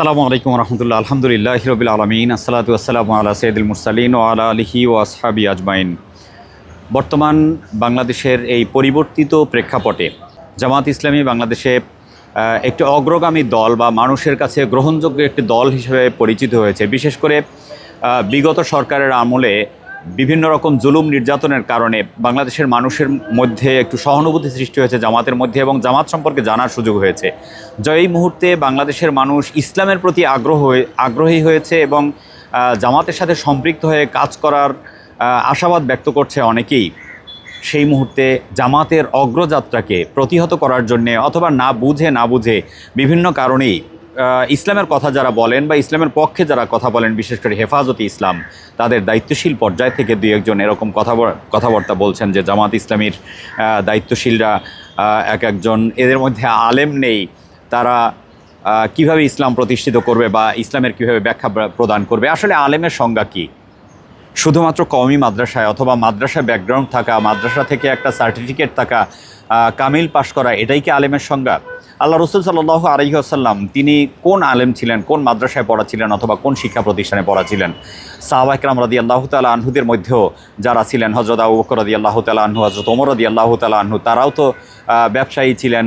আসসালামু আলাইকুম রহমতুল্লাহ, আলহামদুলিল্লাহ হিরবিল আলমিন, আসসালাতু আসসালামু আল্লাহ সৈয়দুল মুরসালিন ও আলা আলহি ও আসহাবি আজমাইন। বর্তমান বাংলাদেশের এই পরিবর্তিত প্রেক্ষাপটে জামাত ইসলামী বাংলাদেশে একটি অগ্রগামী দল বা মানুষের কাছে গ্রহণযোগ্য একটি দল হিসেবে পরিচিত হয়েছে। বিশেষ করে বিগত সরকারের আমলে বিভিন্ন রকম জুলুম নির্যাতনের কারণে বাংলাদেশের মানুষের মধ্যে একটু সহানুভূতি সৃষ্টি হয়েছে জামাতের মধ্যে এবং জামাত সম্পর্কে জানার সুযোগ হয়েছে। যা এই মুহূর্তে বাংলাদেশের মানুষ ইসলামের প্রতি আগ্রহ আগ্রহী হয়েছে এবং জামাতের সাথে সম্পৃক্ত হয়ে কাজ করার আশাবাদ ব্যক্ত করছে অনেকেই। সেই মুহূর্তে জামাতের অগ্রযাত্রাকে প্রতিহত করার জন্যে অথবা না বুঝে না বুঝে বিভিন্ন কারণেই ইসলামের কথা যারা বলেন বা ইসলামের পক্ষে যারা কথা বলেন, বিশেষ করে হেফাজতে ইসলাম, তাদের দায়িত্বশীল পর্যায় থেকে দুই একজন এরকম কথা কথাবার্তা বলছেন যে জামাত ইসলামীর দায়িত্বশীলরা এক একজন এদের মধ্যে আলেম নেই, তারা কীভাবে ইসলাম প্রতিষ্ঠিত করবে বা ইসলামের কীভাবে ব্যাখ্যা প্রদান করবে? আসলে আলেমের সংজ্ঞা কী? শুধুমাত্র কওমি মাদ্রাসায় অথবা মাদ্রাসা ব্যাকগ্রাউন্ড থাকা, মাদ্রাসা থেকে একটা সার্টিফিকেট থাকা কামিল পাশ করা, এটাই কি আলেমের সংজ্ঞা? আল্লাহ রসুল সাল্লাহ আলহিহাসাল্লাম তিনি কোন আলেম ছিলেন, কোন মাদ্রাসায় পড়া ছিলেন অথবা কোন শিক্ষা প্রতিষ্ঠানে পড়া ছিলেন? সাহাবা ইকরাম রাদি আল্লাহ তালা আনহুদের মধ্যেও যারা ছিলেন হজরত আবু বকর রাদি আল্লাহ তালা আনহু হজরত ওমর রাদি আল্লাহ তালা আনহু, তারাও তো ব্যবসায়ী ছিলেন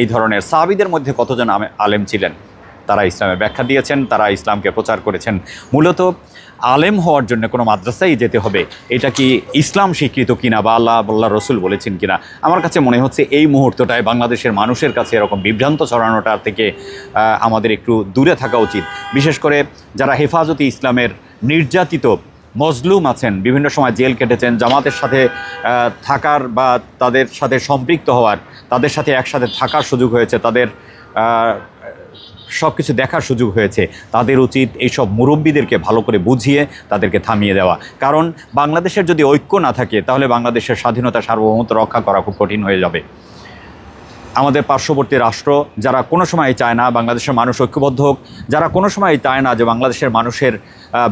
এই ধরনের। সাহাবিদের মধ্যে কতজন আলেম ছিলেন? তারা ইসলামের ব্যাখ্যা দিয়েছেন, তারা ইসলামকে প্রচার করেছেন। মূলত আলেম হওয়ার জন্য কোনো মাদ্রাসায় যেতে হবে, এটা কি ইসলাম স্বীকৃত কিনা বা আল্লাহ আল্লাহ রসুল বলেছেন কিনা? আমার কাছে মনে হচ্ছে এই মুহূর্তটায় বাংলাদেশের মানুষের কাছে এরকম বিভ্রান্ত ছড়ানোটা থেকে আমাদের একটু দূরে থাকা উচিত। বিশেষ করে যারা হেফাজতে ইসলামের নির্যাতিত মজলুম আছেন, বিভিন্ন সময় জেল কেটেছেন, জামাতের সাথে থাকার বা তাদের সাথে সম্পৃক্ত হওয়ার, তাদের সাথে একসাথে থাকার সুযোগ হয়েছে, তাদের সব কিছু দেখার সুযোগ হয়েছে। তাদের উচিত এইসব মুরব্বীদেরকে ভালো করে বুঝিয়ে তাদেরকে থামিয়ে দেওয়া। কারণ বাংলাদেশের যদি ঐক্য না থাকে, তাহলে বাংলাদেশের স্বাধীনতা সার্বভৌমত্ব রক্ষা করা খুব কঠিন হয়ে যাবে। আমাদের পার্শ্ববর্তী রাষ্ট্র, যারা কোনো সময় চায় না বাংলাদেশের মানুষ ঐক্যবদ্ধ হোক, যারা কোনো সময় চায় না যে বাংলাদেশের মানুষের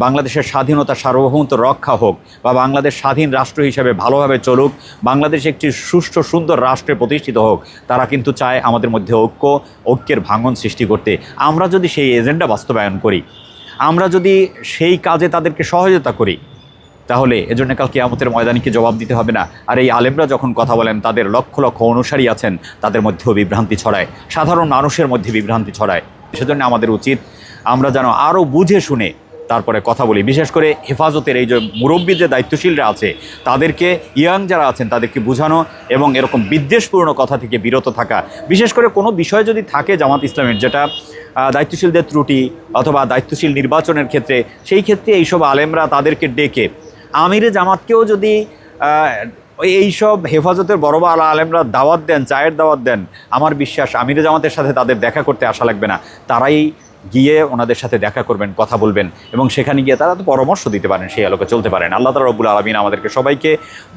বাংলাদেশের স্বাধীনতা সার্বভৌমত্ব রক্ষা হোক বা বাংলাদেশ স্বাধীন রাষ্ট্র হিসেবে ভালোভাবে চলুক, বাংলাদেশ একটি সুষ্ঠু, সুন্দর রাষ্ট্রে প্রতিষ্ঠিত হোক, তারা কিন্তু চায় আমাদের মধ্যে ঐক্য, ঐক্যের ভাঙন সৃষ্টি করতে। আমরা যদি সেই এজেন্ডা বাস্তবায়ন করি, আমরা যদি সেই কাজে তাদেরকে সহযোগিতা করি তাহলে এজন্য কাল কেয়ামতের ময়দানিকে জবাব দিতে হবে না? আর এই আলেমরা যখন কথা বলেন, তাদের লক্ষ লক্ষ অনুসারী আছেন, তাদের মধ্যেও বিভ্রান্তি ছড়ায়। সাধারণ মানুষের মধ্যে বিভ্রান্তি ছড়ায়। সেজন্য আমাদের উচিত আমরা যেন আরও বুঝে শুনে তারপরে কথা বলি। বিশেষ করে হেফাজতের এই যে মুরব্বী যে দায়িত্বশীলরা আছে, তাদেরকে ইয়াং যারা আছেন, তাদেরকে বোঝানো এবং এরকম বিদ্বেষপূর্ণ কথা থেকে বিরত থাকা। বিশেষ করে কোনো বিষয় যদি থাকে জামাত ইসলামের, যেটা দায়িত্বশীলদের ত্রুটি অথবা দায়িত্বশীল নির্বাচনের ক্ষেত্রে, সেই ক্ষেত্রে এইসব আলেমরা তাদেরকে ডেকে আমিরে জামাতকেও যদি এইসব হেফাজতের বড় বড় আলেমরা দাওয়াত দেন, চায়ের দাওয়াত দেন, আমার বিশ্বাস আমিরে জামাতের সাথে তাদের দেখা করতে আসা লাগবে না। তারাই গিয়ে ওনাদের সাথে দেখা করবেন, কথা বলবেন এবং সেখানে গিয়ে তারা তো পরামর্শ দিতে পারেন, সেই আলোকে চলতে পারেন। আল্লাহ তালা রব্বুল আলমিন আমাদেরকে সবাইকে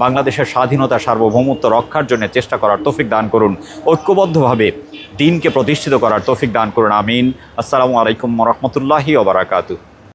বাংলাদেশের স্বাধীনতা, সার্বভৌমত্ব রক্ষার জন্য চেষ্টা করার তৌফিক দান করুন, ঐক্যবদ্ধভাবে দিনকে প্রতিষ্ঠিত করার তৌফিক দান করুন, আমিন। আসসালামু আলাইকুম রহমতুল্লাহি ওবরাকাতু